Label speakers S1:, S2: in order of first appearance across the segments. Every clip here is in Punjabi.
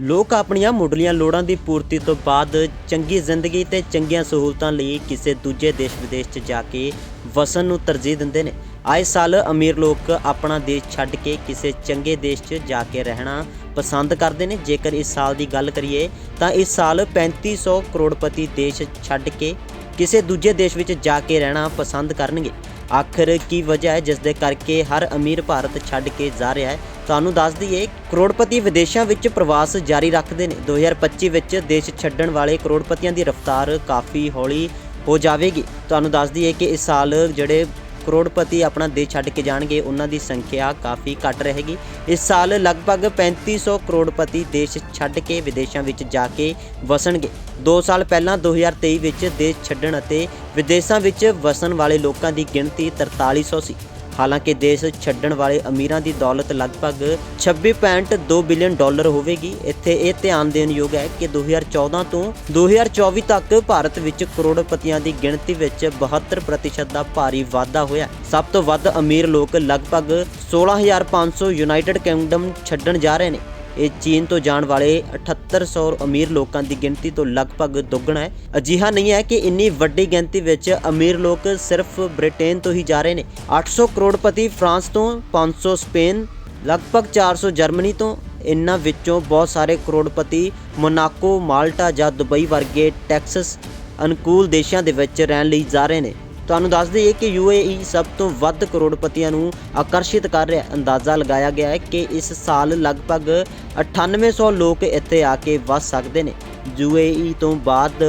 S1: ਲੋਕ ਆਪਣੀਆਂ ਮੁੱਢਲੀਆਂ ਲੋੜਾਂ ਦੀ ਪੂਰਤੀ ਤੋਂ ਬਾਅਦ ਚੰਗੀ ਜ਼ਿੰਦਗੀ ਤੇ ਚੰਗੀਆਂ ਸਹੂਲਤਾਂ ਲਈ ਕਿਸੇ ਦੂਜੇ ਦੇਸ਼ ਵਿਦੇਸ਼ 'ਚ ਜਾ ਕੇ ਵਸਣ ਨੂੰ ਤਰਜੀਹ ਦਿੰਦੇ ਨੇ। ਆਏ ਸਾਲ ਅਮੀਰ ਲੋਕ ਆਪਣਾ ਦੇਸ਼ ਛੱਡ ਕੇ ਕਿਸੇ ਚੰਗੇ ਦੇਸ਼ 'ਚ ਜਾ ਕੇ ਰਹਿਣਾ ਪਸੰਦ ਕਰਦੇ ਨੇ। ਜੇਕਰ ਇਸ ਸਾਲ ਦੀ ਗੱਲ ਕਰੀਏ ਤਾਂ ਇਸ ਸਾਲ 3500 ਕਰੋੜਪਤੀ ਦੇਸ਼ ਛੱਡ ਕੇ ਕਿਸੇ ਦੂਜੇ ਦੇਸ਼ ਵਿੱਚ ਜਾ ਕੇ ਰਹਿਣਾ ਪਸੰਦ ਕਰਨਗੇ। ਆਖਰ ਕੀ ਵਜ੍ਹਾ ਹੈ? ਜਿਸ ਦੇ ਕਰਕੇ ਹਰ ਅਮੀਰ ਭਾਰਤ ਛੱਡ ਕੇ ਜਾ ਰਿਹਾ ਹੈ। ਤੁਹਾਨੂੰ ਦੱਸ ਦਈਏ, ਕਰੋੜਪਤੀ ਵਿਦੇਸ਼ਾਂ ਵਿੱਚ ਪ੍ਰਵਾਸ ਜਾਰੀ ਰੱਖਦੇ ਨੇ। 2025 ਵਿੱਚ ਦੇਸ਼ ਛੱਡਣ ਵਾਲੇ ਕਰੋੜਪਤੀਆਂ ਦੀ ਰਫ਼ਤਾਰ ਕਾਫੀ ਹੌਲੀ ਹੋ ਜਾਵੇਗੀ। ਤੁਹਾਨੂੰ ਦੱਸ ਦਈਏ ਕਿ ਇਸ ਸਾਲ ਜਿਹੜੇ ਕਰੋੜਪਤੀ ਆਪਣਾ ਦੇਸ਼ ਛੱਡ ਕੇ ਜਾਣਗੇ, ਉਹਨਾਂ ਦੀ ਸੰਖਿਆ ਕਾਫੀ ਘੱਟ ਰਹੇਗੀ। ਇਸ ਸਾਲ ਲਗਭਗ 3500 ਕਰੋੜਪਤੀ ਦੇਸ਼ ਛੱਡ ਕੇ ਵਿਦੇਸ਼ਾਂ ਵਿੱਚ ਜਾ ਕੇ ਵਸਣਗੇ। 2 ਸਾਲ ਪਹਿਲਾਂ 2023 ਵਿੱਚ ਦੇਸ਼ ਛੱਡਣ ਅਤੇ ਵਿਦੇਸ਼ਾਂ ਵਿੱਚ ਵਸਣ ਵਾਲੇ ਲੋਕਾਂ ਦੀ ਗਿਣਤੀ 4300 ਸੀ। ਹਾਲਾਂਕਿ ਦੇਸ਼ ਛੱਡਣ ਵਾਲੇ ਅਮੀਰਾਂ ਦੀ ਦੌਲਤ ਲਗਭਗ 26.2 ਬਿਲੀਅਨ ਡਾਲਰ ਹੋਵੇਗੀ। ਇੱਥੇ ਇਹ ਧਿਆਨ ਦੇਣ ਯੋਗ ਹੈ ਕਿ 2014 ਤੋਂ 2024 ਤੱਕ ਭਾਰਤ ਵਿੱਚ ਕਰੋੜਪਤੀਆਂ ਦੀ ਗਿਣਤੀ ਵਿੱਚ 72% ਦਾ ਭਾਰੀ ਵਾਧਾ ਹੋਇਆ ਸਭ ਤੋਂ ਵੱਧ ਅਮੀਰ ਲੋਕ ਲਗਭਗ 16500 ਯੂਨਾਈਟਿਡ ਕਿੰਗਡਮ ਛੱਡਣ ਜਾ ਰਹੇ ਨੇ। ਇਹ ਚੀਨ ਤੋਂ ਜਾਣ ਵਾਲੇ 7800 ਅਮੀਰ ਲੋਕਾਂ ਦੀ ਗਿਣਤੀ ਤੋਂ ਲਗਭਗ ਦੁੱਗਣਾ ਹੈ। ਅਜਿਹਾ ਨਹੀਂ ਹੈ ਕਿ ਇੰਨੀ ਵੱਡੀ ਗਿਣਤੀ ਵਿੱਚ ਅਮੀਰ ਲੋਕ ਸਿਰਫ ਬ੍ਰਿਟੇਨ ਤੋਂ ਹੀ ਜਾ ਰਹੇ ਨੇ। 800 ਕਰੋੜਪਤੀ ਫਰਾਂਸ ਤੋਂ 500 ਸਪੇਨ, ਲਗਭਗ 400 ਜਰਮਨੀ ਤੋਂ ਇਨ੍ਹਾਂ ਵਿੱਚੋਂ ਬਹੁਤ ਸਾਰੇ ਕਰੋੜਪਤੀ ਮੋਨਾਕੋ, ਮਾਲਟਾ ਜਾਂ ਦੁਬਈ ਵਰਗੇ ਟੈਕਸਸ ਅਨੁਕੂਲ ਦੇਸ਼ਾਂ ਦੇ ਵਿੱਚ ਰਹਿਣ ਲਈ ਜਾ ਰਹੇ ਨੇ। ਤੁਹਾਨੂੰ ਦੱਸ ਦਈਏ ਕਿ UAE ਸਭ ਤੋਂ ਵੱਧ ਕਰੋੜਪਤੀਆਂ ਨੂੰ ਆਕਰਸ਼ਿਤ ਕਰ ਰਿਹਾ ਅੰਦਾਜ਼ਾ ਲਗਾਇਆ ਗਿਆ ਹੈ ਕਿ ਇਸ ਸਾਲ ਲਗਭਗ 9800 ਲੋਕ ਇੱਥੇ ਆ ਕੇ ਵੱਸ ਸਕਦੇ ਨੇ। UAE ਤੋਂ ਬਾਅਦ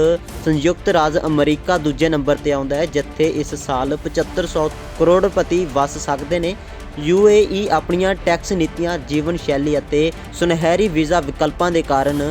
S1: ਸੰਯੁਕਤ ਰਾਜ ਅਮਰੀਕਾ ਦੂਜੇ ਨੰਬਰ ਤੇ ਆਉਂਦਾ ਹੈ, ਜਿੱਥੇ ਇਸ ਸਾਲ 7500 ਕਰੋੜਪਤੀ ਵੱਸ ਸਕਦੇ ਨੇ। UAE ਆਪਣੀਆਂ ਟੈਕਸ ਨੀਤੀਆਂ, ਜੀਵਨ ਸ਼ੈਲੀ ਅਤੇ ਸੁਨਹਿਰੀ ਵੀਜ਼ਾ ਵਿਕਲਪਾਂ ਦੇ ਕਾਰਨ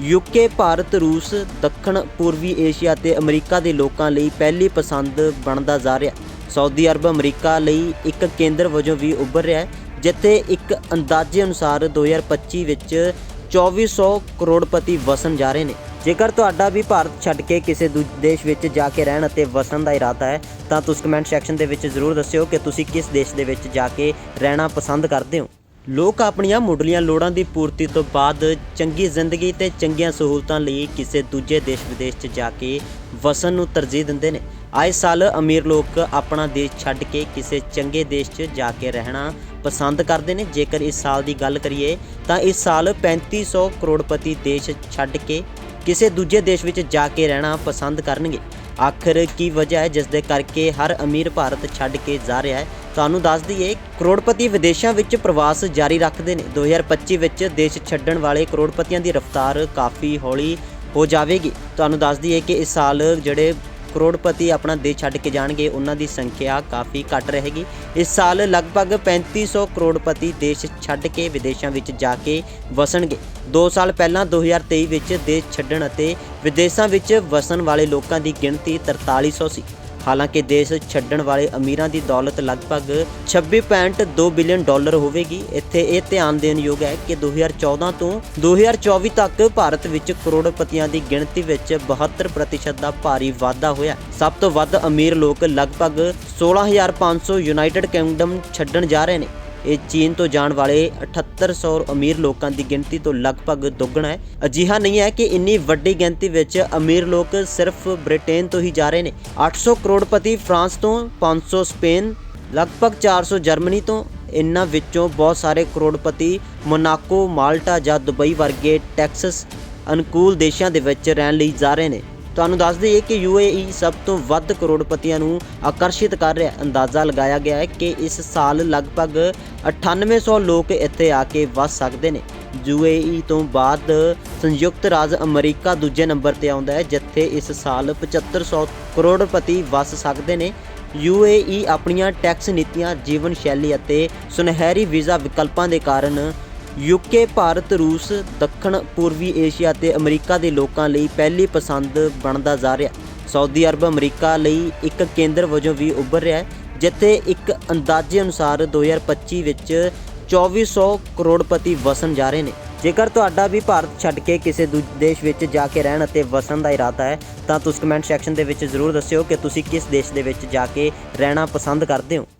S1: ਯੂਕੇ, ਭਾਰਤ, ਰੂਸ, ਦੱਖਣ, ਪੂਰਬੀ ਏਸ਼ੀਆ ਤੇ ਅਮਰੀਕਾ ਦੇ ਲੋਕਾਂ ਲਈ ਪਹਿਲੀ ਪਸੰਦ ਬਣਦਾ ਜਾ ਰਿਹਾ। ਸਾਊਦੀ ਅਰਬ ਅਮਰੀਕਾ ਲਈ ਇੱਕ ਕੇਂਦਰ ਵਜੋਂ ਵੀ ਉੱਭਰ ਰਿਹਾ ਹੈ, ਜਿੱਥੇ ਇੱਕ ਅੰਦਾਜ਼ੇ ਅਨੁਸਾਰ 2025 ਵਿੱਚ 2400 ਕਰੋੜਪਤੀ ਵਸਣ ਜਾ ਰਹੇ ਨੇ। ਜੇਕਰ ਤੁਹਾਡਾ ਵੀ ਭਾਰਤ ਛੱਡ ਕੇ ਕਿਸੇ ਦੂਜੇ ਦੇਸ਼ ਵਿੱਚ ਜਾ ਕੇ ਰਹਿਣ ਅਤੇ ਵਸਣ ਦਾ ਇਰਾਦਾ ਹੈ, ਤਾਂ ਤੁਸੀਂ ਕਮੈਂਟ ਸੈਕਸ਼ਨ ਦੇ ਵਿੱਚ ਜ਼ਰੂਰ ਦੱਸਿਓ ਕਿ ਤੁਸੀਂ ਕਿਸ ਦੇਸ਼ ਦੇ ਵਿੱਚ ਜਾ ਕੇ ਰਹਿਣਾ ਪਸੰਦ ਕਰਦੇ ਹੋ। ਲੋਕ ਆਪਣੀਆਂ ਮੁੱਢਲੀਆਂ ਲੋੜਾਂ ਦੀ ਪੂਰਤੀ ਤੋਂ ਬਾਅਦ ਚੰਗੀ ਜ਼ਿੰਦਗੀ ਤੇ ਚੰਗੀਆਂ ਸਹੂਲਤਾਂ ਲਈ ਕਿਸੇ ਦੂਜੇ ਦੇਸ਼ ਵਿਦੇਸ਼ 'ਚ ਜਾ ਕੇ ਵਸਣ ਨੂੰ ਤਰਜੀਹ ਦਿੰਦੇ ਨੇ। ਆਏ ਸਾਲ ਅਮੀਰ ਲੋਕ ਆਪਣਾ ਦੇਸ਼ ਛੱਡ ਕੇ ਕਿਸੇ ਚੰਗੇ ਦੇਸ਼ 'ਚ ਜਾ ਕੇ ਰਹਿਣਾ ਪਸੰਦ ਕਰਦੇ ਨੇ। ਜੇਕਰ ਇਸ ਸਾਲ ਦੀ ਗੱਲ ਕਰੀਏ ਤਾਂ ਇਸ ਸਾਲ 3500 ਕਰੋੜਪਤੀ ਦੇਸ਼ ਛੱਡ ਕੇ ਕਿਸੇ ਦੂਜੇ ਦੇਸ਼ ਵਿੱਚ ਜਾ ਕੇ ਰਹਿਣਾ ਪਸੰਦ ਕਰਨਗੇ। ਆਖਰ ਕੀ ਵਜ੍ਹਾ ਹੈ? ਜਿਸ ਦੇ ਕਰਕੇ ਹਰ ਅਮੀਰ ਭਾਰਤ ਛੱਡ ਕੇ ਜਾ ਰਿਹਾ ਹੈ। ਤੁਹਾਨੂੰ ਦੱਸ ਦਈਏ, ਕਰੋੜਪਤੀ ਵਿਦੇਸ਼ਾਂ ਵਿੱਚ ਪ੍ਰਵਾਸ ਜਾਰੀ ਰੱਖਦੇ ਨੇ। 2025 ਵਿੱਚ ਦੇਸ਼ ਛੱਡਣ ਵਾਲੇ ਕਰੋੜਪਤੀਆਂ ਦੀ ਰਫ਼ਤਾਰ ਕਾਫੀ ਹੌਲੀ ਹੋ ਜਾਵੇਗੀ। ਤੁਹਾਨੂੰ ਦੱਸ ਦਈਏ ਕਿ ਇਸ ਸਾਲ ਜਿਹੜੇ ਕਰੋੜਪਤੀ ਆਪਣਾ ਦੇਸ਼ ਛੱਡ ਕੇ ਜਾਣਗੇ, ਉਹਨਾਂ ਦੀ ਸੰਖਿਆ ਕਾਫੀ ਘੱਟ ਰਹੇਗੀ। ਇਸ ਸਾਲ ਲਗਭਗ 3500 ਕਰੋੜਪਤੀ ਦੇਸ਼ ਛੱਡ ਕੇ ਵਿਦੇਸ਼ਾਂ ਵਿੱਚ ਜਾ ਕੇ ਵਸਣਗੇ। 2 ਸਾਲ ਪਹਿਲਾਂ 2023 ਵਿੱਚ ਦੇਸ਼ ਛੱਡਣ ਅਤੇ ਵਿਦੇਸ਼ਾਂ ਵਿੱਚ ਵਸਣ ਵਾਲੇ ਲੋਕਾਂ ਦੀ ਗਿਣਤੀ 4300 ਸੀ। ਹਾਲਾਂਕਿ ਦੇਸ਼ ਛੱਡਣ ਵਾਲੇ ਅਮੀਰਾਂ ਦੀ ਦੌਲਤ ਲਗਭਗ 26.2 ਬਿਲੀਅਨ ਡਾਲਰ ਹੋਵੇਗੀ। ਇੱਥੇ ਇਹ ਧਿਆਨ ਦੇਣ ਯੋਗ ਹੈ ਕਿ 2014 ਤੋਂ 2024 ਤੱਕ ਭਾਰਤ ਵਿੱਚ ਕਰੋੜਪਤੀਆਂ ਦੀ ਗਿਣਤੀ ਵਿੱਚ 72% ਦਾ ਭਾਰੀ ਵਾਧਾ ਹੋਇਆ। ਸਭ ਤੋਂ ਵੱਧ ਅਮੀਰ ਲੋਕ ਲਗਭਗ 16500 ਯੂਨਾਈਟਿਡ ਕਿੰਗਡਮ ਛੱਡਣ ਜਾ ਰਹੇ ਨੇ। ਇਹ ਚੀਨ ਤੋਂ ਜਾਣ ਵਾਲੇ 7800 ਅਮੀਰ ਲੋਕਾਂ ਦੀ ਗਿਣਤੀ ਤੋਂ ਲਗਭਗ ਦੁੱਗਣਾ ਹੈ। ਅਜਿਹਾ ਨਹੀਂ ਹੈ ਕਿ ਇੰਨੀ ਵੱਡੀ ਗਿਣਤੀ ਵਿੱਚ ਅਮੀਰ ਲੋਕ ਸਿਰਫ ਬ੍ਰਿਟੇਨ ਤੋਂ ਹੀ ਜਾ ਰਹੇ ਨੇ। 800 ਕਰੋੜਪਤੀ ਫਰਾਂਸ ਤੋਂ 500 ਸਪੇਨ, ਲਗਭਗ 400 ਜਰਮਨੀ ਤੋਂ। ਇਨ੍ਹਾਂ ਵਿੱਚੋਂ ਬਹੁਤ ਸਾਰੇ ਕਰੋੜਪਤੀ ਮੋਨਾਕੋ, ਮਾਲਟਾ ਜਾਂ ਦੁਬਈ ਵਰਗੇ ਟੈਕਸਸ ਅਨੁਕੂਲ ਦੇਸ਼ਾਂ ਦੇ ਵਿੱਚ ਰਹਿਣ ਲਈ ਜਾ ਰਹੇ ਨੇ। ਤੁਹਾਨੂੰ ਦੱਸ ਦਈਏ ਕਿ UAE ਸਭ ਤੋਂ ਵੱਧ ਕਰੋੜਪਤੀਆਂ ਨੂੰ ਆਕਰਸ਼ਿਤ ਕਰ ਰਿਹਾ ਅੰਦਾਜ਼ਾ ਲਗਾਇਆ ਗਿਆ ਹੈ ਕਿ ਇਸ ਸਾਲ ਲਗਭਗ 9800 ਲੋਕ ਇੱਥੇ ਆ ਕੇ ਵੱਸ ਸਕਦੇ ਨੇ। UAE ਤੋਂ ਬਾਅਦ ਸੰਯੁਕਤ ਰਾਜ ਅਮਰੀਕਾ ਦੂਜੇ ਨੰਬਰ ਤੇ ਆਉਂਦਾ ਹੈ, ਜਿੱਥੇ ਇਸ ਸਾਲ 7500 ਕਰੋੜਪਤੀ ਵੱਸ ਸਕਦੇ ਨੇ। UAE ਆਪਣੀਆਂ ਟੈਕਸ ਨੀਤੀਆਂ, ਜੀਵਨ ਸ਼ੈਲੀ ਅਤੇ ਸੁਨਹਿਰੀ ਵੀਜ਼ਾ ਵਿਕਲਪਾਂ ਦੇ ਕਾਰਨ ਯੂਕੇ, ਭਾਰਤ, ਰੂਸ, ਦੱਖਣ, ਪੂਰਬੀ ਏਸ਼ੀਆ ਤੇ ਅਮਰੀਕਾ ਦੇ ਲੋਕਾਂ ਲਈ ਪਹਿਲੀ ਪਸੰਦ ਬਣਦਾ ਜਾ ਰਿਹਾ। ਸਾਊਦੀ ਅਰਬ ਅਮਰੀਕਾ ਲਈ ਇੱਕ ਕੇਂਦਰ ਵਜੋਂ ਵੀ ਉੱਭਰ ਰਿਹਾ ਹੈ, ਜਿੱਥੇ ਇੱਕ ਅੰਦਾਜ਼ੇ ਅਨੁਸਾਰ 2025 ਵਿੱਚ 2400 ਕਰੋੜਪਤੀ ਵਸਣ ਜਾ ਰਹੇ ਨੇ। ਜੇਕਰ ਤੁਹਾਡਾ ਵੀ ਭਾਰਤ ਛੱਡ ਕੇ ਕਿਸੇ ਦੂਜੇ, ਦੇਸ਼ ਵਿੱਚ ਜਾ ਕੇ ਰਹਿਣ ਅਤੇ ਵਸਣ ਦਾ ਇਰਾਦਾ ਹੈ, ਤਾਂ ਤੁਸੀਂ ਕਮੈਂਟ ਸੈਕਸ਼ਨ ਦੇ ਵਿੱਚ ਜ਼ਰੂਰ ਦੱਸਿਓ ਕਿ ਤੁਸੀਂ ਕਿਸ ਦੇਸ਼ ਦੇ ਵਿੱਚ ਜਾ ਕੇ ਰਹਿਣਾ ਪਸੰਦ ਕਰਦੇ ਹੋ।